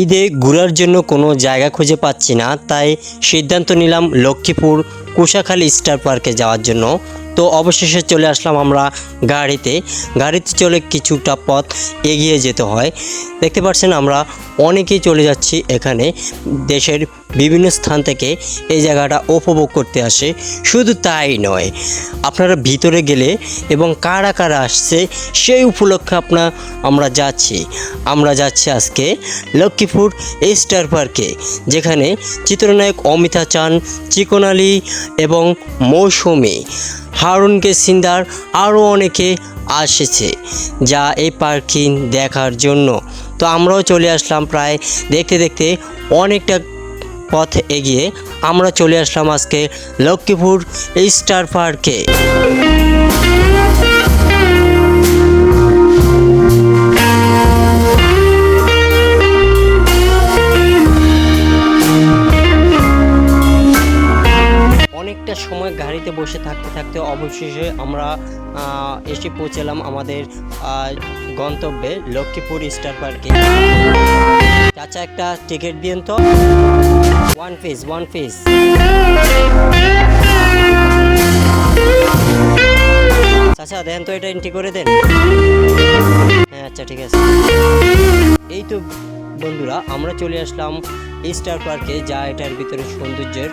ঈদে ঘোরার জন্য কোনো জায়গা খুঁজে পাচ্ছি না, তাই সিদ্ধান্ত নিলাম লক্ষ্মীপুর কুশাখালী স্টার পার্কে যাওয়ার জন্য। তো অবশেষে চলে আসলাম আমরা গাড়িতে। গাড়িতে চলে কিছুটা পথ এগিয়ে যেতে হয়। দেখতে পাচ্ছেন আমরা অনেকেই চলে যাচ্ছি এখানে। দেশের বিভিন্ন স্থান থেকে এই জায়গাটা উপভোগ করতে আসে। শুধু তাই নয়, আপনারা ভিতরে গেলে এবং কারা কারা আসছে সেই উপলক্ষে আপনার আমরা যাচ্ছি। আমরা যাচ্ছি আজকে লক্ষ্মীপুর স্টার পার্কে, যেখানে চিত্রনায়ক অমিতা চান, চিকন আলী এবং মৌসুমি। হারুনকে, সিন্দার আরও অনেকে আসেছে যা এই পার্কিং দেখার জন্য। তো আমরাও চলে আসলাম প্রায় দেখতে দেখতে অনেকটা পথ এগিয়ে। আমরা চলে আসলাম আজকে লক্ষ্মীপুর স্টার পার্কে। সময় গাড়িতে বসে থাকতে থাকতে অবশেষে আমরা এসে পৌঁছালাম আমাদের গন্তব্যে লক্ষ্মীপুর স্টার পার্কে। চাচা একটা টিকিট দিন তো। ওয়ান পিস ওয়ান পিস চাচা, দেন তো এটা এন্ট্রি করে দেন। হ্যাঁ আচ্ছা ঠিক আছে। এই তো বন্ধুরা, আমরা চলে আসলাম স্টার পার্কে, যা এটার ভিতরে সৌন্দর্যের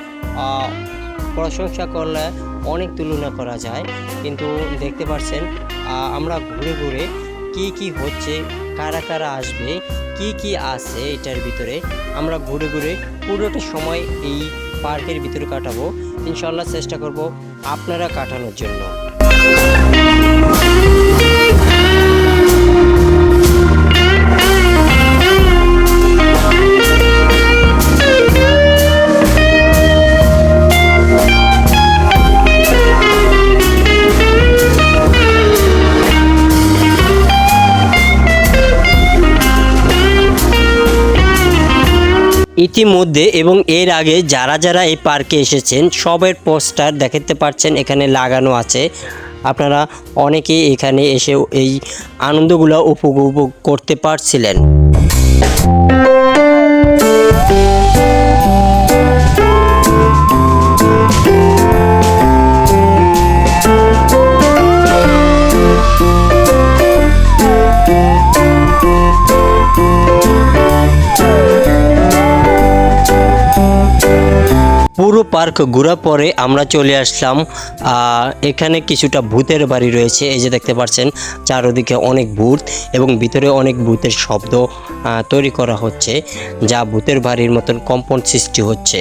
প্রশংসা করলে অনেক তুলনা করা যায়। কিন্তু দেখতে পাচ্ছেন আমরা ঘুরে ঘুরে কি কি হচ্ছে, কারা কারা আসবে, কি কি আছে এটার ভিতরে, আমরা ঘুরে ঘুরে পুরোটা সময় এই পার্কের ভিতরে কাটাবো। ইনশাল্লাহ চেষ্টা করব আপনারা কাটানোর জন্য। ইতিমধ্যে এবং এর আগে যারা যারা এই পার্কে এসেছেন, সবের পোস্টার দেখাতে পারছেন, এখানে লাগানো আছে। আপনারা অনেকেই এখানে এসে এই আনন্দগুলো উপভোগ করতে পারছিলেন। পুরো পার্ক ঘুরা পরে আমরা চলে আসলাম। এখানে কিছুটা ভূতের বাড়ি রয়েছে, এই যে দেখতে পাচ্ছেন, চারদিকে অনেক ভূত এবং ভিতরে অনেক ভূতের শব্দ তৈরি করা হচ্ছে, যা ভূতের বাড়ির মতন কম্পন সৃষ্টি হচ্ছে।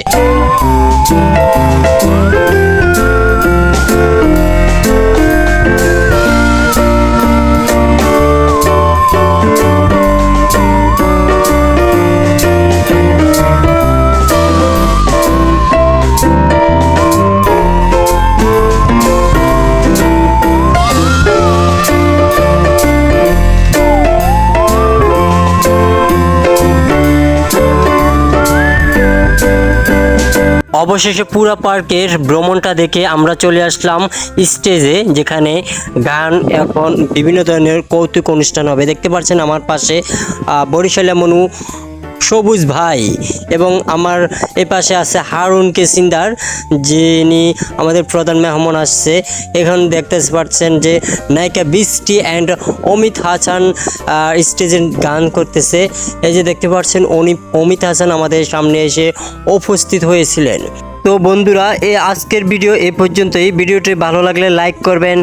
অবশেষে পুরা পার্কের ভ্রমণটা দেখে আমরা চলে আসলাম স্টেজে, যেখানে গান এখন বিভিন্ন ধরনের কৌতুক অনুষ্ঠান হবে। দেখতে পাচ্ছেন আমার পাশে বরিশালে মনু সবুজ ভাই এবং আমার এ পাশে আছে হারুন কেসিন্দার, যিনি আমাদের প্রধান মেহমান আসছে। এখন দেখতে পাচ্ছেন যে নায়িকা বৃষ্টি অ্যান্ড অমিত হাসান স্টেজে গান করতেছে। এই যে দেখতে পাচ্ছেন অমিত হাসান আমাদের সামনে এসে উপস্থিত হয়েছিলেন। তো বন্ধুরা, এই আজকের ভিডিও এ পর্যন্তই। ভিডিওটি ভালো লাগলে লাইক করবেন।